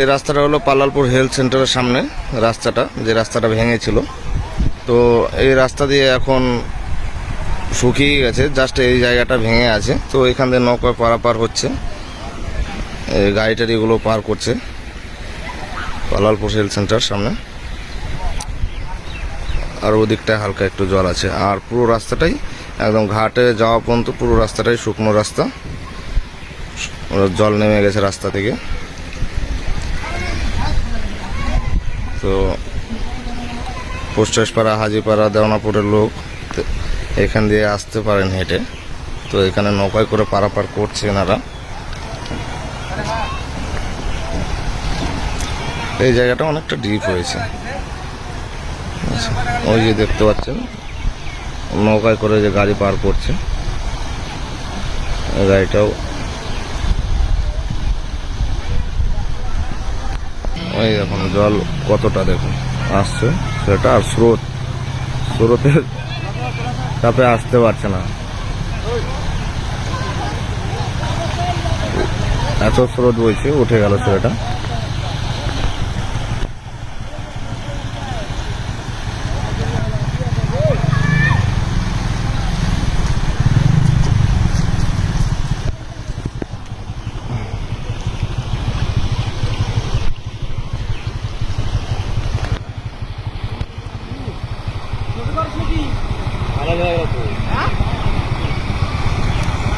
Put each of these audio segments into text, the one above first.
এই রাস্তাটা হলো পাল্লালপুর হেলথ সেন্টারের সামনে রাস্তাটা, যে রাস্তাটা ভেঙেছিল। তো এই রাস্তা দিয়ে এখন শুকিয়ে গেছে জাস্ট এই জায়গাটা ভেঙে আছে। তো এখান দিয়ে নৌকা পারাপার হচ্ছে। এই গাড়ি টাড়িগুলো পার করছে পালালপুর হেলথ সেন্টার সামনে। আর ওদিকটায় হালকা একটু জল আছে। আর পুরো রাস্তাটাই একদম ঘাটে যাওয়া পর্যন্ত পুরো রাস্তাটাই শুকনো রাস্তা। জল নেমে গেছে রাস্তা থেকে। তো পোস্টাসপাড়া হাজিপাড়া দেওয়ানাপুরের লোক এখান দিয়ে আসতে পারেন হেঁটে। তো এখানে নৌকায় করে পারাপার করছে এনারা। এই জায়গাটা অনেকটা ডিপ হয়েছে। ওই যে দেখতে পাচ্ছেন, নৌকায় করে যে গাড়ি পার করছে গাড়িটাও ওই এখন জল কতটা দেখুন? আসছে সেটা আর স্রোত। স্রোতের চাপে আসতে পারছে না। এত স্রোত বইছে, উঠে গেল ছেলেটা।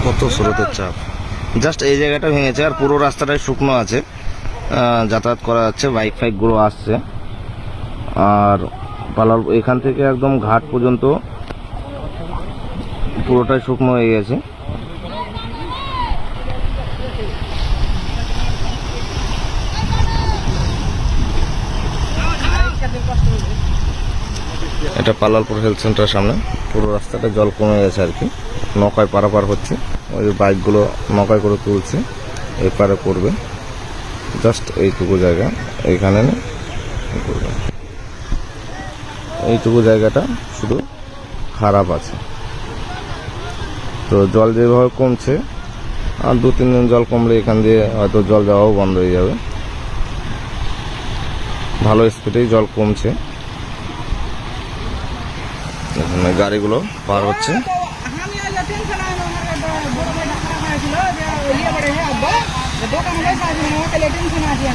কত স্রোতের চাপ। জাস্ট এই জায়গাটা ভেঙেছে আর পুরো রাস্তাটাই শুকনো আছে। যাতায়াত করা যাচ্ছে বাইক ফাইকগুলো আসছে। আর পালাল এখান থেকে একদম ঘাট পর্যন্ত পুরোটাই শুকনো হয়ে গেছে। এটা পালালপুর হেলথ সেন্টারের সামনে। পুরো রাস্তাটা জল কমে গেছে আর কি। নৌকায় পারাপার হচ্ছে। ওই বাইকগুলো নৌকায় করে তুলছে, এপারে করবে। জাস্ট এইটুকু জায়গা এইখানে করবে। এইটুকু জায়গাটা শুধু খারাপ আছে। তো জল যেভাবে কমছে, আর দু, তিন দিন জল কমলে এখান দিয়ে হয়তো জল যাওয়াও বন্ধ হয়ে যাবে। ভালো স্পিডেই জল কমছে। এখানে গাড়িগুলো পার হচ্ছে। लेटेंशन आ गया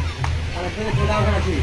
আছে